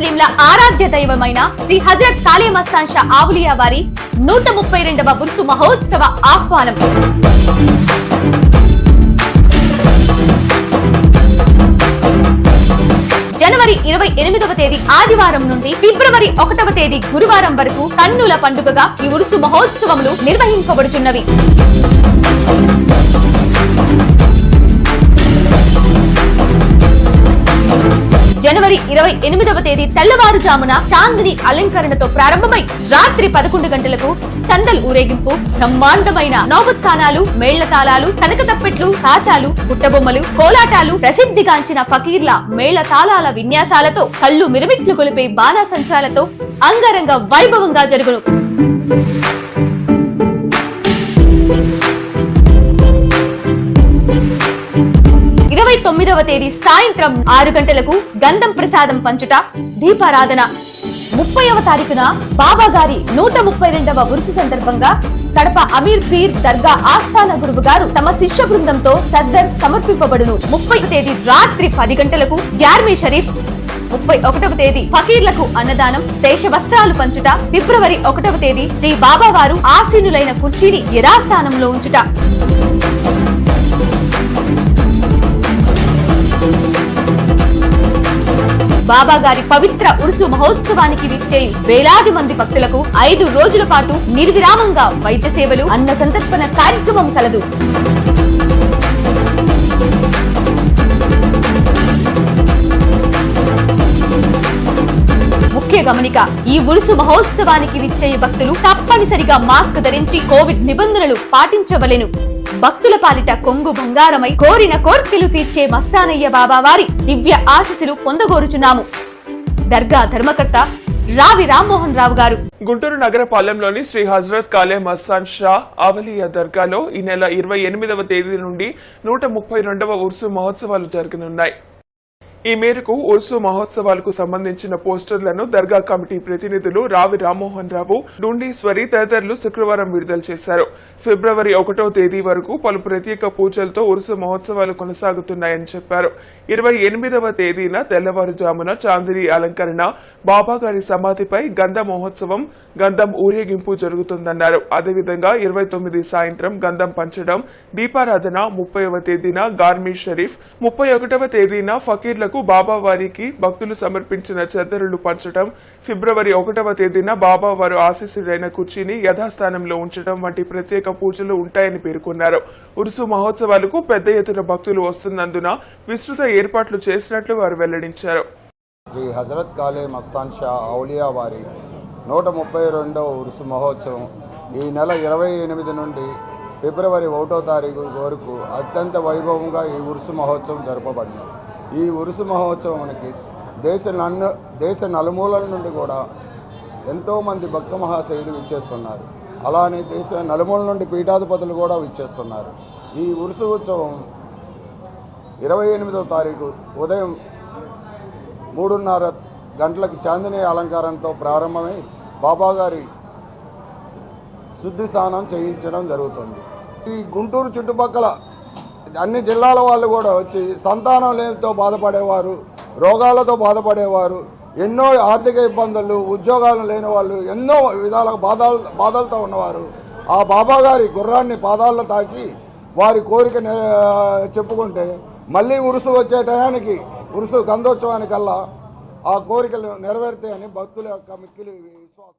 ముస్లింల ఆరాధ్య దైవమైన శ్రీ హజరత్ కాళీ మస్తాన్ షా ఆవులియా వారి నూట ముప్పై రెండవ ఉర్సు మహోత్సవ ఆహ్వానం. జనవరి ఇరవై ఎనిమిదవ తేదీ ఆదివారం నుండి ఫిబ్రవరి ఒకటవ తేదీ గురువారం వరకు కన్నుల పండుగగా ఈ ఉరుసు మహోత్సవములు నిర్వహింపబడుచున్నవి. ఫిబ్రవరి ఇరవై ఎనిమిదవ తేదీ తెల్లవారుజామున చాందిని అలంకరణతో ప్రారంభమై రాత్రి పదకొండు గంటలకు సందల్ ఊరేగింపు బ్రహ్మాండమైన నౌబత్తానాలు మేళ్ళతాళాలు తాళాలు కాసాలు పుట్టబొమ్మలు కోలాటాలు ప్రసిద్ధిగాంచిన ఫకీర్ల మేళతాళాల విన్యాసాలతో కళ్ళు మిరమిట్లు కొలిపే బాణాసంచాలతో అంగరంగ వైభవంగా జరుగును. తొమ్మిదవ తేదీ సాయంత్రం ఆరు గంటలకు గంధం ప్రసాదం పంచుట దీపారాధన. ముప్పైవ తారీఖున బాబా గారి నూట ముప్పై రెండవ ఉరుసు సందర్భంగా కడప అమీర్ పీర్ దర్గా ఆస్థాన గురువు గారు తమ శిష్య బృందంతో సద్దర్ సమర్పింపబడును. ముప్పై తేదీ రాత్రి పది గంటలకు గ్యార్మీ షరీఫ్. ముప్పై ఒకటవ తేదీ ఫకీర్లకు అన్నదానం శేష వస్త్రాలు పంచుట. ఫిబ్రవరి ఒకటవ తేదీ శ్రీ బాబా వారు ఆసీనులైన కుర్చీని యథాస్థానంలో ఉంచుట. బాబా గారి పవిత్ర ఉరుసు మహోత్సవానికి విచ్చే వేలాది మంది భక్తులకు ఐదు రోజుల పాటు నిర్విరామంగా వైద్య సేవలు అన్న సంతర్పణ కార్యక్రమం కలదు. ముఖ్య గమనిక ఈ ఉరుసు మహోత్సవానికి విచ్చే భక్తులు తప్పనిసరిగా మాస్క్ ధరించి కోవిడ్ నిబంధనలు పాటించవలెను. భక్తుల పాలిట కొంగు బంగారమై కోరిన కోర్కెలు తీర్చే మస్తానయ్య బాబా వారి దివ్య ఆశీస్సులు పొందగోరుచున్నాము. దర్గా ధర్మకర్త రావి రామ్మోహన్ రావు గారు. గుంటూరు నగర పాలెంలోని శ్రీ హజరత్ కాలే మస్తాన్ షా అవలియా దర్గాలో ఈ నెల ఇరవై ఎనిమిదవ తేదీ నుండి నూట ముప్పై రెండవ ఉర్సు మహోత్సవాలు జరగనున్నాయి. ఈ మేరకు ఉర్సు మహోత్సవాలకు సంబంధించిన పోస్టర్లను దర్గా కమిటీ ప్రతినిధులు రావి రామ్మోహన్ రావు డుండీశ్వరి తదితరులు శుక్రవారం విడుదల చేశారు. ఫిబ్రవరి ఒకటో తేదీ వరకు పలు ప్రత్యేక పూజలతో ఉరుసు మహోత్సవాలు కొనసాగుతున్నాయని చెప్పారు. ఇరవై ఎనిమిదవ తేదీన తెల్లవారుజామున చాందిని అలంకరణ బాబా గారి సమాధిపై గంధ మహోత్సవం గంధం ఊరేగింపు జరుగుతుందన్నారు. అదేవిధంగా ఇరవై తొమ్మిది సాయంత్రం గంధం పంచడం దీపారాధన ముప్పైవ తేదీన గార్మీ షరీఫ్ ముప్పై ఒకటవ తేదీన ఫకీర్లకు బాబా బాబావారికి భక్తులు సమర్పించిన చెద్దరులు పంచడం ఫిబ్రవరి ఒకటవ తేదీన బాబావారు ఆశీస్సుడైన కుర్చీని యథాస్థానంలో ఉంచడం వంటి ప్రత్యేక పూజలు ఉంటాయని పేర్కొన్నారు. ఉరుసు మహోత్సవాలకు పెద్ద ఎత్తున భక్తులు వస్తున్నందున విస్తృత ఏర్పాట్లు చేసినట్లు వారు వెల్లడించారు. శ్రీ హజరత్ కాలే మస్తాన్ షా ఔలియా వారి నూట ముప్పై రెండవ ఉరుసు మహోత్సవం ఈ నెల ఇరవై ఎనిమిది నుండి ఫిబ్రవరి ఒకటో తారీఖు వరకు అత్యంత వైభవంగా ఈ ఉరుసు మహోత్సవం జరపబడింది. ఈ ఉరుసు మహోత్సవానికి దేశ నన్ను దేశ నలుమూలల నుండి కూడా ఎంతోమంది భక్త మహాశైలు విచ్చేస్తున్నారు. అలానే దేశ నలుమూల నుండి పీఠాధిపతులు కూడా విచ్చేస్తున్నారు. ఈ ఉరుసు ఉత్సవం ఇరవై ఎనిమిదో తారీఖు ఉదయం మూడున్నర గంటలకు చాందిని అలంకారంతో ప్రారంభమై బాబాగారి శుద్ధి స్నానం చేయించడం జరుగుతుంది. ఈ గుంటూరు చుట్టుపక్కల అన్ని జిల్లాల వాళ్ళు కూడా వచ్చి సంతానం లేనితో బాధపడేవారు రోగాలతో బాధపడేవారు ఎన్నో ఆర్థిక ఇబ్బందులు ఉద్యోగాలు లేని వాళ్ళు ఎన్నో విధాల బాధలు బాధలతో ఉన్నవారు. ఆ బాబాగారి గుర్రాన్ని పాదాల్లో తాకి వారి కోరిక చెప్పుకుంటే మళ్ళీ ఉరుసు వచ్చే టయానికి ఉరుసు గంధోత్సవానికల్లా ఆ కోరికలు నెరవేరుతాయని భక్తుల యొక్క మిక్కిలి విశ్వాసం.